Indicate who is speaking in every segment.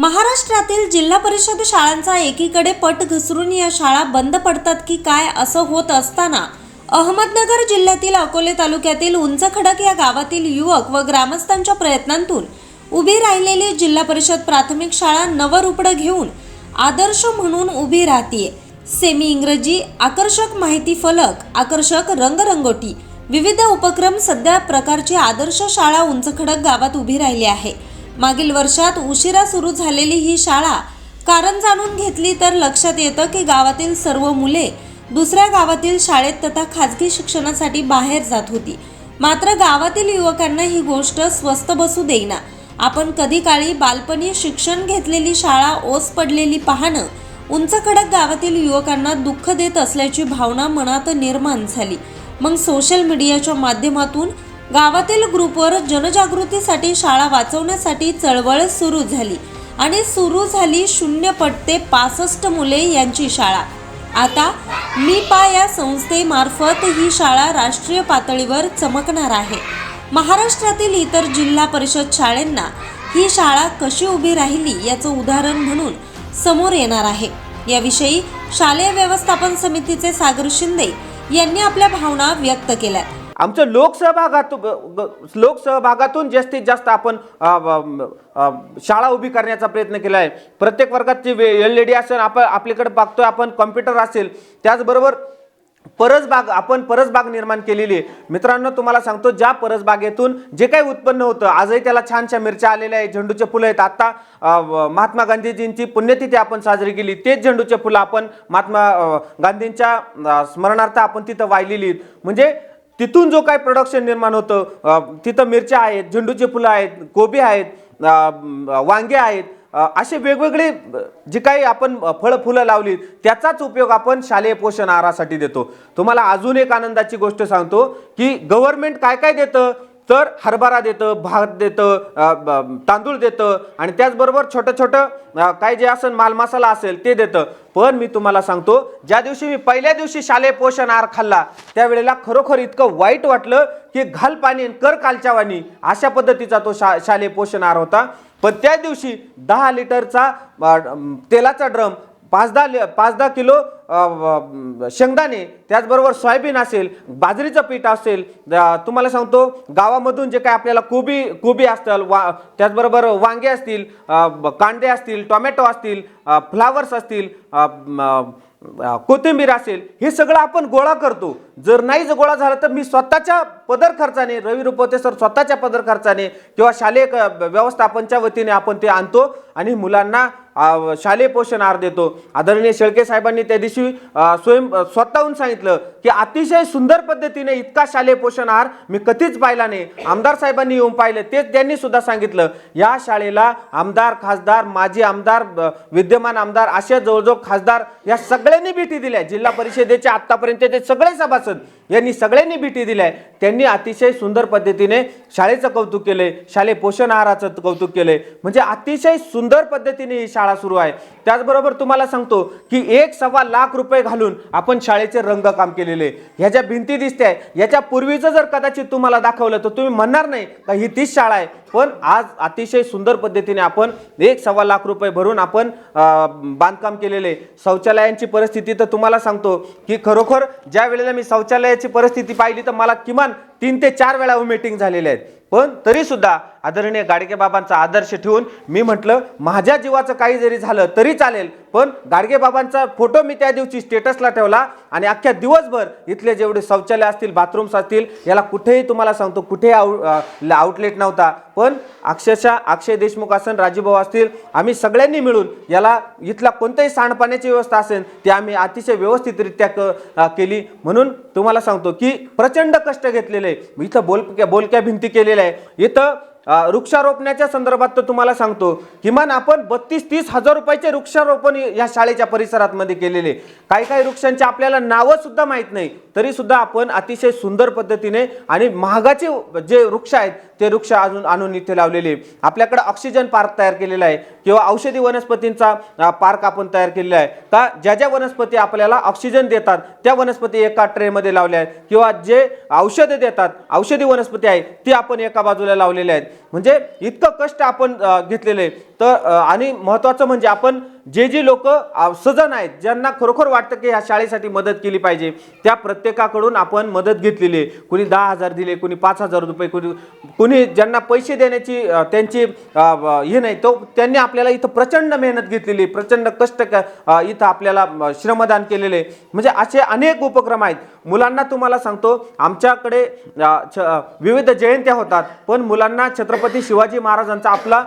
Speaker 1: महाराष्ट्रातील जिल्हा परिषद शाळांचा एकीकडे पट घसरून या शाळा बंद पडतात की काय असं होत असताना अहमदनगर जिल्ह्यातील अकोले तालुक्यातील उंच खडक या गावातील युवक व ग्रामस्थांच्या प्रयत्नांतून उभी राहिलेली जिल्हा परिषद प्राथमिक शाळा नवरुपडं घेऊन आदर्श म्हणून उभी राहतीये. सेमी इंग्रजी आकर्षक माहिती फलक आकर्षक रंगरंगोटी विविध उपक्रम सध्या प्रकारची आदर्श शाळा उंचखडक गावात उभी राहिली आहे. मागील वर्षात उशिरा सुरू झालेली ही शाळा कारण जाणून घेतली तर लक्षात येतं की गावातील सर्व मुले दुसऱ्या गावातील शाळेत तथा खाजगी शिक्षणासाठी बाहेर जात होती. मात्र गावातील युवकांना ही गोष्ट स्वस्त बसू देईना. आपण कधी काळी बालपणी शिक्षण घेतलेली शाळा ओस पडलेली पाहणं उंच खडक गावातील युवकांना दुःख देत असल्याची भावना मनात निर्माण झाली. मग सोशल मीडियाच्या माध्यमातून गावातील ग्रुपवर जनजागृतीसाठी शाळा वाचवण्यासाठी चळवळ सुरू झाली आणि सुरू झाली शून्य पट ते पासष्ट मुले यांची शाळा. आता मी पा या संस्थेमार्फत ही शाळा राष्ट्रीय पातळीवर चमकणार आहे. महाराष्ट्रातील इतर जिल्हा परिषद शाळेंना ही शाळा कशी उभी राहिली याचं उदाहरण म्हणून समोर येणार आहे. याविषयी शालेय व्यवस्थापन समितीचे सागर शिंदे यांनी आपल्या भावना व्यक्त केल्या
Speaker 2: आमचं लोकसहभागातून ग- लोकसहभागातून जास्तीत जास्त आपण शाळा उभी करण्याचा प्रयत्न केला आहे. प्रत्येक वर्गाची एल ई डी असेल आपण आपल्याकडे बघतोय आपण कॉम्प्युटर असेल त्याचबरोबर परसबाग आपण परसबाग निर्माण केलेली आहे. मित्रांनो तुम्हाला सांगतो ज्या परसबागेतून जे काही उत्पन्न होतं आजही त्याला छानशा मिरच्या आलेल्या आहेत झेंडूचे फुलं आहेत. आत्ता महात्मा गांधीजींची पुण्यतिथी आपण साजरी केली तेच झेंडूचे फुलं आपण महात्मा गांधींच्या स्मरणार्थ आपण तिथं वाहिलेली म्हणजे तिथून जो काही प्रोडक्शन निर्माण होतं तिथं मिरच्या आहेत झेंडूची फुलं आहेत कोबी आहेत वांगे आहेत असे वेगवेगळे जे काही आपण फळं फुलं लावली त्याचाच उपयोग आपण शालेय पोषण आहारासाठी देतो. तुम्हाला अजून एक आनंदाची गोष्ट सांगतो की गव्हर्नमेंट काय काय देतं? तर हरभरा देतं भात देतं तांदूळ देतं आणि त्याचबरोबर छोटं छोटं काय जे असेल माल मसाला असेल ते देतं. पण मी तुम्हाला सांगतो ज्या दिवशी मी पहिल्या दिवशी शालेय पोषण आहार खाल्ला त्यावेळेला खरोखर इतकं वाईट वाटलं की घाल पाणी कर कालच्यावानी अशा पद्धतीचा तो शा शालेय पोषण आहार होता. पण त्या दिवशी दहा लिटरचा तेलाचा ड्रम पाच दहा पाच दहा किलो शेंगदाणे त्याचबरोबर सोयाबीन असेल बाजरीचं पीठ असेल तुम्हाला सांगतो गावामधून जे काय आपल्याला कोबी कोबी असतील वा त्याचबरोबर वांगे असतील कांदे असतील टोमॅटो असतील फ्लावर्स असतील कोथिंबीर असेल हे सगळं आपण गोळा करतो. जर नाही जर गोळा झाला तर मी स्वतःच्या पदर खर्चाने रवी रुपवते सर स्वतःच्या पदर खर्चाने किंवा शालेय व्यवस्थापनच्या वतीने आपण ते आणतो. आणि मुलांना शालेय पोषण आहार देतो. आदरणीय शेळके साहेबांनी त्या दिवशी स्वयं स्वतःहून सांगितलं की अतिशय सुंदर पद्धतीने इतका शालेय पोषण आहार मी कधीच पाहिला नाही. आमदार साहेबांनी येऊन पाहिलं तेच त्यांनी सुद्धा सांगितलं. या शाळेला आमदार खासदार माजी आमदार विद्यमान आमदार अशा जवळजवळ खासदार या सगळ्यांनी भेटी दिल्या. जिल्हा परिषदेचे आतापर्यंतचे सगळे सभासद यांनी सगळ्यांनी भेटी दिल्या. त्यांनी अतिशय सुंदर पद्धतीने शाळेचं कौतुक केलंय शालेय पोषण आहाराचं कौतुक केलंय. म्हणजे अतिशय सुंदर पद्धतीने ही शाळा सुरू आहे त्याचबरोबर तुम्हाला सांगतो की एक सव्वा लाख रुपये घालून आपण शाळेचे रंगकाम केलेले आहे. ह्या ज्या भिंती दिसते याच्या पूर्वीचं जर कदाचित तुम्हाला दाखवलं तर तुम्ही म्हणणार नाही का ही तीच शाळा आहे पण आज अतिशय सुंदर पद्धतीने आपण एक सव्वा लाख रुपये भरून आपण बांधकाम केलेले. शौचालयांची परिस्थिती तर तुम्हाला सांगतो की खरोखर ज्या वेळेला मी शौचालयाची परिस्थिती पाहिली तर मला किमान तीन ते चार वेळा मीटिंग झालेल्या आहेत. पण तरीसुद्धा आदरणीय गाडगेबाबांचा आदर्श ठेवून मी म्हटलं माझ्या जीवाचं काही जरी झालं तरी चालेल पण गाडगेबाबांचा फोटो मी त्या दिवशी स्टेटसला ठेवला आणि अख्ख्या दिवसभर इथले जेवढे शौचालय असतील बाथरूम्स असतील याला कुठेही तुम्हाला सांगतो कुठेही आउ आउटलेट नव्हता. पण अक्षरशः अक्षय देशमुख असेल राजूभाऊ असतील आम्ही सगळ्यांनी मिळून याला इथला कोणत्याही सांडपाण्याची व्यवस्था असेल ती आम्ही अतिशय व्यवस्थितरित्या क केली. म्हणून तुम्हाला सांगतो की प्रचंड कष्ट घेतलेले आहे. इथं बोलक्या बोलक्या भिंती केलेल्या आहे. इथं वृक्षारोपणाच्या संदर्भात तर तुम्हाला सांगतो किमान आपण बत्तीस तीस हजार रुपयाचे वृक्षारोपण या शाळेच्या परिसरात मध्ये केलेले. काही काही वृक्षांची आपल्याला नावं सुद्धा माहीत नाही तरी सुद्धा आपण अतिशय सुंदर पद्धतीने आणि महागाचे जे वृक्ष आहेत ते वृक्ष अजून आणून इथे लावलेले. आपल्याकडे ऑक्सिजन पार्क तयार केलेला आहे किंवा औषधी वनस्पतींचा पार्क आपण तयार केलेला आहे. का ज्या ज्या वनस्पती आपल्याला ऑक्सिजन देतात त्या वनस्पती एका ट्रेमध्ये लावल्या आहेत किंवा जे औषधे देतात औषधी वनस्पती आहे ती आपण एका बाजूला लावलेल्या आहेत. म्हणजे इतकं कष्ट आपण घेतलेलं. आहे तर आणि महत्त्वाचं म्हणजे आपण जे जे लोक सजन आहेत ज्यांना खरोखर वाटतं की ह्या शाळेसाठी मदत केली पाहिजे त्या प्रत्येकाकडून आपण मदत घेतलेली आहे. कुणी दहा हजार दिले कुणी पाच हजार रुपये कुणी कुणी ज्यांना पैसे देण्याची त्यांची हे नाही तो त्यांनी आपल्याला इथं प्रचंड मेहनत घेतलेली आहे, प्रचंड कष्ट क- इथं आपल्याला श्रमदान केलेले म्हणजे असे अनेक उपक्रम आहेत. मुलांना तुम्हाला सांगतो आमच्याकडे छ- विविध जयंत्या होतात पण मुलांना छत्रपती शिवाजी महाराजांचा आपला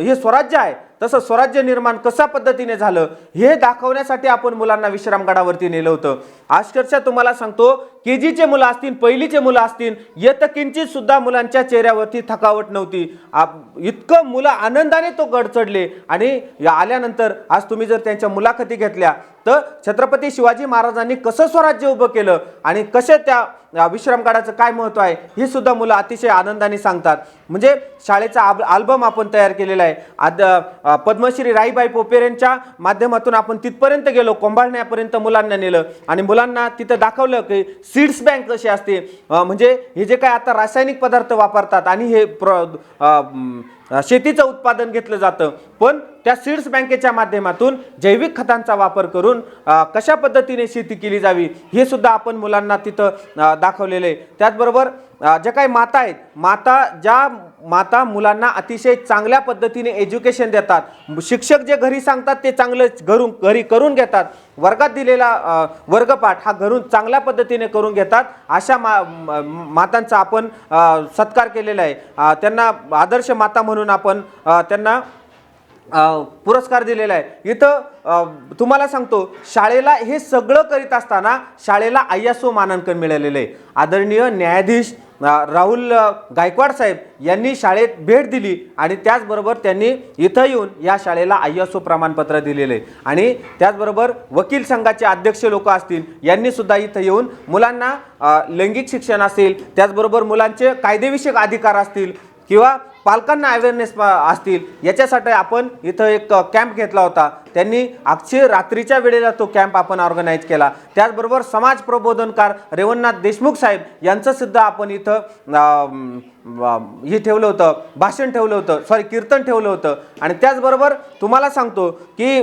Speaker 2: हे स्वराज्य आहे. तसं स्वराज्य निर्माण कशा पद्धतीने झालं हे दाखवण्यासाठी आपण मुलांना विश्रामगडावरती नेलं होतं. अक्षरशः तुम्हाला सांगतो के जीचे मुलं असतील पहिलीचे मुलं असतील येत किंचित सुद्धा मुलांच्या चेहऱ्यावरती थकावट नव्हती. आप- इतकं मुलं आनंदाने तो गड चढले आणि आल्यानंतर आज तुम्ही जर त्यांच्या मुलाखती घेतल्या तर छत्रपती शिवाजी महाराजांनी कसं स्वराज्य उभं केलं आणि कसे त्या अ, विश्रामगडाचं काय महत्त्व आहे हे सुद्धा मुलं अतिशय आनंदाने सांगतात. म्हणजे शाळेचा आब- आल्बम आपण तयार केलेला आहे. आद पद्मश्री राईबाई पोपेरेंच्या माध्यमातून आपण तिथपर्यंत गेलो कोंभाळण्यापर्यंत मुलांना नेलं आणि मुलांना तिथं दाखवलं की सीड्स बँक कशी असते म्हणजे हे जे काय आता रासायनिक पदार्थ वापरतात आणि हे प्र शेतीचं उत्पादन घेतलं जातं. पण त्या सीड्स बँकेच्या माध्यमातून जैविक खतांचा वापर करून कशा पद्धतीने शेती केली जावी हे सुद्धा आपण मुलांना तिथं दाखवलेलं. आहे त्याचबरोबर ज्या काही माता आहेत माता ज्या माता मुलांना अतिशय चांगल्या पद्धतीने एज्युकेशन देतात शिक्षक जे घरी सांगतात ते चांगलं घरून घरी करून घेतात वर्गात दिलेला वर्गपाठ हा घरून चांगल्या पद्धतीने करून घेतात अशा मा मातांचा आपण सत्कार केलेला आहे. त्यांना आदर्श माता म्हणून आपण त्यांना पुरस्कार दिलेला आहे. इथं तुम्हाला सांगतो शाळेला हे सगळं करीत असताना शाळेला आय्यासो मानांकन मिळालेलं आहे. आदरणीय न्यायाधीश राहुल गायकवाड साहेब यांनी शाळेत भेट दिली आणि त्याचबरोबर त्यांनी इथं येऊन या शाळेला आय्यासो प्रमाणपत्र दिलेलं आहे. आणि त्याचबरोबर वकील संघाचे अध्यक्ष लोक असतील यांनी सुद्धा इथं येऊन मुलांना लैंगिक शिक्षण असेल त्याचबरोबर मुलांचे कायदेविषयक अधिकार असतील किंवा पालकांना अवेअरनेस असतील. याच्यासाठी आपण इथं एक कॅम्प घेतला होता. त्यांनी अक्षय रात्रीच्या वेळेला तो कॅम्प आपण ऑर्गनाईज केला. त्याचबरोबर समाज प्रबोधनकार रेवणनाथ देशमुख साहेब यांचं सुद्धा आपण इथं हे ठेवलं होतं. भाषण ठेवलं होतं. सॉरी कीर्तन ठेवलं होतं. आणि त्याचबरोबर तुम्हाला सांगतो की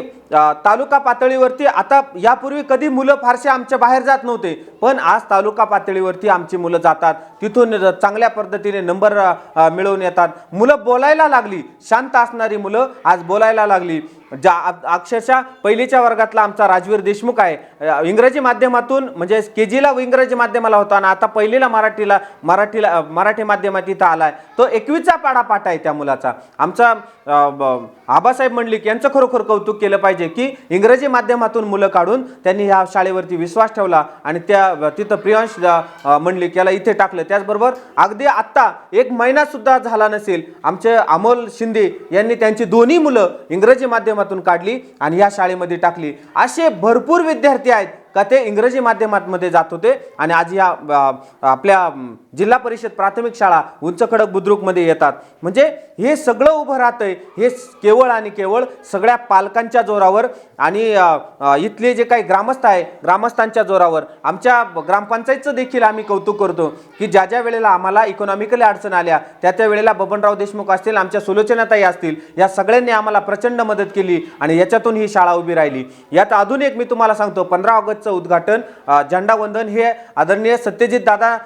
Speaker 2: तालुका पातळीवरती आता यापूर्वी कधी मुलं फारसे आमच्या बाहेर जात नव्हते. पण आज तालुका पातळीवरती आमची मुलं जातात. तिथून चांगल्या पद्धतीने नंबर मिळवून येतात. मुलं बोलायला लागली. शांत असणारी मुलं आज बोलायला लागली. ज्या अक्षरशः पहिलीच्या वर्गातला आमचा राजवीर देशमुख आहे इंग्रजी माध्यमातून म्हणजे के जीला इंग्रजी माध्यमाला होता आणि आता पहिलीला मराठीला मराठीला मराठी माध्यमात इथं आहे तो एकवीसचा पाडापाठ आहे त्या मुलाचा. आमचा आबासाहेब मंडलिक यांचं खरोखर कौतुक केलं पाहिजे की इंग्रजी माध्यमातून मुलं काढून त्यांनी ह्या शाळेवरती विश्वास ठेवला आणि त्या तिथं प्रियांश मंडलिक याला इथे टाकलं. त्याचबरोबर अगदी आत्ता एक महिनासुद्धा झाला नसेल आमचे अमोल शिंदे यांनी त्यांची दोन्ही मुलं इंग्रजी माध्यम माध्यमातून काढली आणि या शाळेमध्ये टाकली. असे भरपूर विद्यार्थी आहेत. का ते इंग्रजी माध्यमांमध्ये जात होते. आणि आज या आपल्या जिल्हा परिषद प्राथमिक शाळा उंच खडक बुद्रुकमध्ये येतात. म्हणजे हे सगळं उभं राहतंय. हे केवळ आणि केवळ सगळ्या पालकांच्या जोरावर आणि इथले जे काही ग्रामस्थ आहे ग्रामस्थांच्या जोरावर. आमच्या ग्रामपंचायतचं देखील आम्ही कौतुक करतो की ज्या ज्या वेळेला आम्हाला इकॉनॉमिकली अडचण आल्या त्या त्या वेळेला बबनराव देशमुख असतील आमच्या सुलोचनाताई असतील या सगळ्यांनी आम्हाला प्रचंड मदत केली आणि याच्यातून ही शाळा उभी राहिली. यात अजून एक मी तुम्हाला सांगतो पंधरा ऑगस्ट ऑगस्टचं उद्घाटन झेंडावंदन हे आदरणीय सत्यजित दादा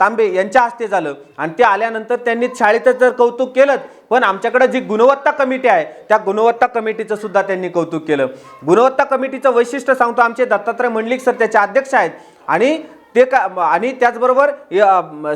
Speaker 2: तांबे यांच्या हस्ते झालं. आणि ते आल्यानंतर त्यांनी शाळेचं तर कौतुक केलं पण आमच्याकडे जी गुणवत्ता कमिटी आहे त्या गुणवत्ता कमिटीचं सुद्धा त्यांनी कौतुक केलं. गुणवत्ता कमिटीचं वैशिष्ट्य सांगतो आमचे दत्तात्रय मंडलिक सर त्याचे अध्यक्ष आहेत. आणि ते का आणि त्याचबरोबर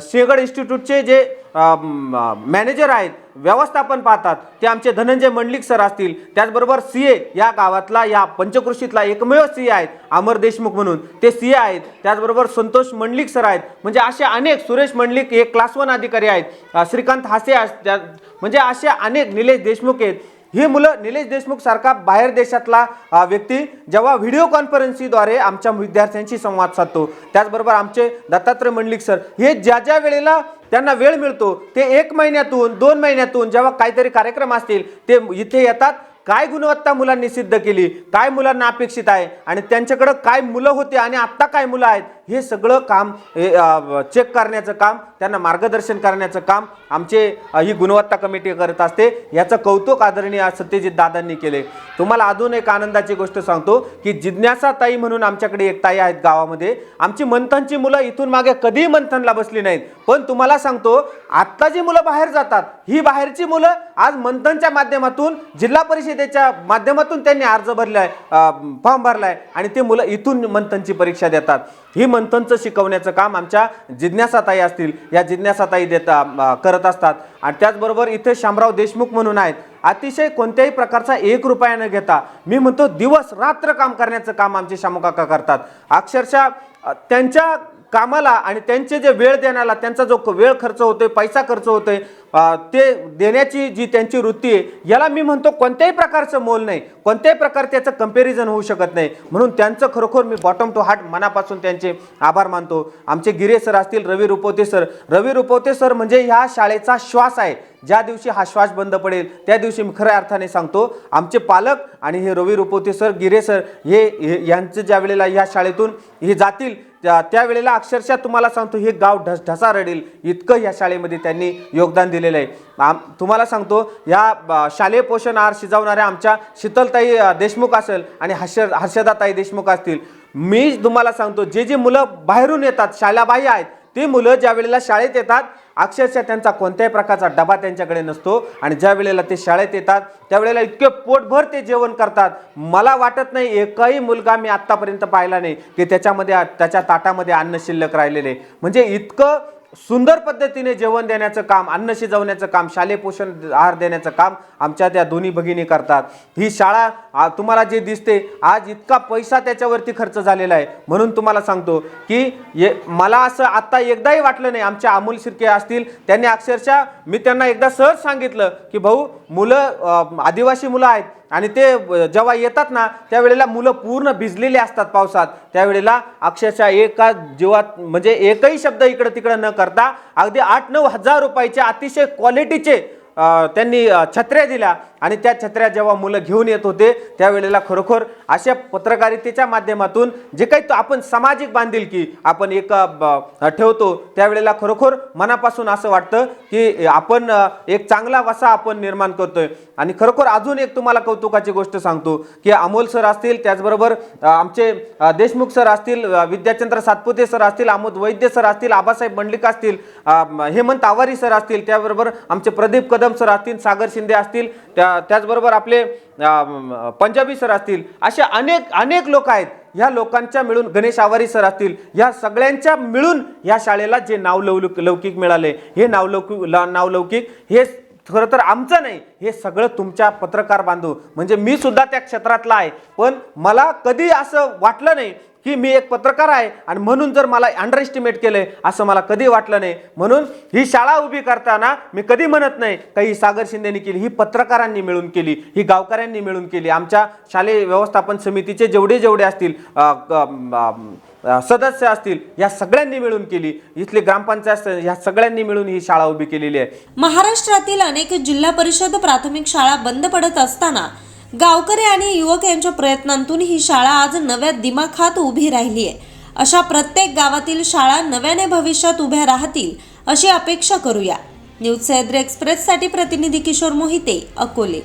Speaker 2: सिंहगड इन्स्टिट्यूटचे जे मॅनेजर आहेत व्यवस्थापन पाहतात ते आमचे धनंजय मंडलिक सर असतील. त्याचबरोबर सी ए या गावातला या पंचकृषीतला एकमेव सी ए आहेत अमर देशमुख म्हणून. ते सी ए आहेत त्याचबरोबर संतोष मंडलिक सर आहेत. म्हणजे असे अनेक सुरेश मंडलिक हे क्लास वन अधिकारी आहेत. श्रीकांत हासे त्या- म्हणजे असे अनेक निलेश देशमुख आहेत. ही मुलं निलेश देशमुख सारखा बाहेर देशातला व्यक्ती जेव्हा व्हिडिओ कॉन्फरन्सिंगद्वारे आमच्या विद्यार्थ्यांशी संवाद साधतो. त्याचबरोबर आमचे दत्तात्रय मंडलिक सर हे ज्या ज्या वेळेला त्यांना वेळ मिळतो ते एक महिन्यातून दोन महिन्यातून जेव्हा काहीतरी कार्यक्रम असतील ते इथे येतात. काय गुणवत्ता मुलांनी सिद्ध केली? काय मुलांना अपेक्षित आहे? आणि त्यांच्याकडं काय मुलं होते आणि आत्ता काय मुलं आहेत? हे सगळं काम हे, चेक करण्याचं काम त्यांना मार्गदर्शन करण्याचं काम आमचे ही गुणवत्ता कमिटी करत असते. याचं कौतुक आदरणीय सत्यजित दादांनी केले. तुम्हाला अजून एक आनंदाची गोष्ट सांगतो की जिज्ञासा ताई म्हणून आमच्याकडे एक ताई आहेत गावामध्ये. आमची मंथनची मुलं इथून मागे कधीही मंथनला बसली नाहीत. पण तुम्हाला सांगतो आत्ता जी मुलं बाहेर जातात ही बाहेरची मुलं आज मंथनच्या माध्यमातून जिल्हा परिषदेच्या माध्यमातून त्यांनी अर्ज भरला आहे फॉर्म भरला आहे आणि ते मुलं इथून मंथनची परीक्षा देतात. ही मंथनचं शिकवण्याचं काम आमच्या जिज्ञासाताई असतील या जिज्ञासाताई देता करत असतात. आणि त्याचबरोबर इथे शामराव देशमुख म्हणून आहेत. अतिशय कोणत्याही प्रकारचा एक रुपया न घेता मी म्हणतो दिवस रात्र काम करण्याचं काम आमचे शामुकाका करतात. अक्षरशः त्यांच्या कामाला आणि त्यांचे जे वेळ देण्याला त्यांचा जो क- वेळ खर्च होतोय पैसा खर्च होतोय ते देण्याची जी त्यांची वृत्ती आहे याला मी म्हणतो कोणत्याही प्रकारचं मोल नाही. कोणत्याही प्रकार त्याचं कंपॅरिझन होऊ शकत नाही. म्हणून त्यांचं खरोखर मी बॉटम टू हार्ट मनापासून त्यांचे आभार मानतो. आमचे गिरे सर असतील रवी रुपवते सर. रवी रुपवते सर म्हणजे ह्या शाळेचा श्वास आहे. ज्या दिवशी हा श्वास बंद पडेल त्या दिवशी मी खऱ्या अर्थाने सांगतो आमचे पालक आणि हे रवी रुपवते सर गिरे सर हे- यांचं ज्या वेळेला ह्या शाळेतून हे जातील त्या त्यावेळेला अक्षरशः तुम्हाला सांगतो हे गाव ढस ढसा रडेल इतकं ह्या शाळेमध्ये त्यांनी योगदान दिलेलं आहे. आम तुम्हाला सांगतो या ब- शालेय पोषण आहार शिजवणाऱ्या आमच्या शीतलताई देशमुख असेल आणि हर्ष हर्षदाताई देशमुख असतील. मी तुम्हाला सांगतो जे जे मुलं बाहेरून येतात शाळाबाह्य आहेत ती मुलं ज्या वेळेला शाळेत येतात अक्षरशः त्यांचा कोणत्याही प्रकारचा डबा त्यांच्याकडे नसतो आणि ज्या वेळेला ते शाळेत येतात त्यावेळेला इतके पोटभर ते जेवण करतात. मला वाटत नाही एकही मुलगा मी आत्तापर्यंत पाहिला नाही की त्याच्यामध्ये त्याच्या ताटामध्ये अन्न शिल्लक राहिलेले. म्हणजे इतकं सुंदर पद्धतीने जेवण देण्याचं काम अन्न शिजवण्याचं काम शालेय पोषण आहार देण्याचं काम आमच्या त्या दोन्ही भगिनी करतात. ही शाळा तुम्हाला जे दिसते आज इतका पैसा त्याच्यावरती खर्च झालेला आहे. म्हणून तुम्हाला सांगतो की ये मला असं आत्ता एकदाही वाटलं नाही आमच्या अमोल शिर्के असतील त्यांनी अक्षरशः मी त्यांना एकदा सहज सांगितलं की भाऊ मुलं आदिवासी मुलं आहेत आणि ते जेव्हा येतात ना त्यावेळेला मुलं पूर्ण भिजलेले असतात पावसात. त्यावेळेला अक्षरशः एका जीवात म्हणजे एकही शब्द इकडं तिकडं न करता अगदी आठ नऊ हजार रुपयाचे अतिशय क्वालिटीचे त्यांनी छत्र्या दिल्या. आणि त्या छत्र्या जेव्हा मुलं घेऊन येत होते त्यावेळेला खरोखर अशा पत्रकारितेच्या माध्यमातून जे काही तो आपण सामाजिक बांधिलकी आपण एक ब- ठेवतो त्यावेळेला खरोखर मनापासून असं वाटतं की आपण एक चांगला वसा आपण निर्माण करतोय. आणि खरोखर अजून एक तुम्हाला कौतुकाची गोष्ट सांगतो की अमोल सर असतील त्याचबरोबर आमचे देशमुख सर असतील विद्याचंद्र सातपुते सर असतील आमोद वैद्य सर असतील आबासाहेब मंडलिक असतील हेमंत आवारी सर असतील त्याबरोबर आमचे प्रदीप कदम सर असतील सागर शिंदे असतील त्या त्याचबरोबर आपले पंजाबी सर असतील असे अनेक अनेक लोक आहेत. ह्या लोकांच्या मिळून गणेश आवारी सर असतील ह्या सगळ्यांच्या मिळून या शाळेला जे नावलौलुक लौकिक मिळाले हे नावलौकिक ला- नावलौकिक हे खरं तर आमचं नाही हे सगळं तुमच्या पत्रकार बांधू म्हणजे मी सुद्धा त्या क्षेत्रातला आहे. पण मला कधी असं वाटलं नाही की मी एक पत्रकार आहे आणि म्हणून जर मला अंडर एस्टिमेट केलंय असं मला कधी वाटलं नाही. म्हणून ही शाळा उभी करताना मी कधी म्हणत नाही का ही सागर शिंदेनी केली ही पत्रकारांनी मिळून केली ही गावकऱ्यांनी मिळून केली. आमच्या शालेय व्यवस्थापन समितीचे जेवढे जेवढे असतील सदस्य असतील या सगळ्यांनी मिळून केली. इथली ग्रामपंचायत या ह्या सगळ्यांनी मिळून ही शाळा उभी केलेली आहे.
Speaker 1: महाराष्ट्रातील अनेक जिल्हा परिषद प्राथमिक शाळा बंद पडत असताना गावकरी आणि युवक यांच्या प्रयत्नांतून ही शाळा आज नव्या दिमाखात उभी राहिली आहे. अशा प्रत्येक गावातील शाळा नव्याने भविष्यात उभ्या राहतील अशी अपेक्षा करूया. न्यूज सह्याद्री एक्सप्रेससाठी प्रतिनिधी किशोर मोहिते अकोले.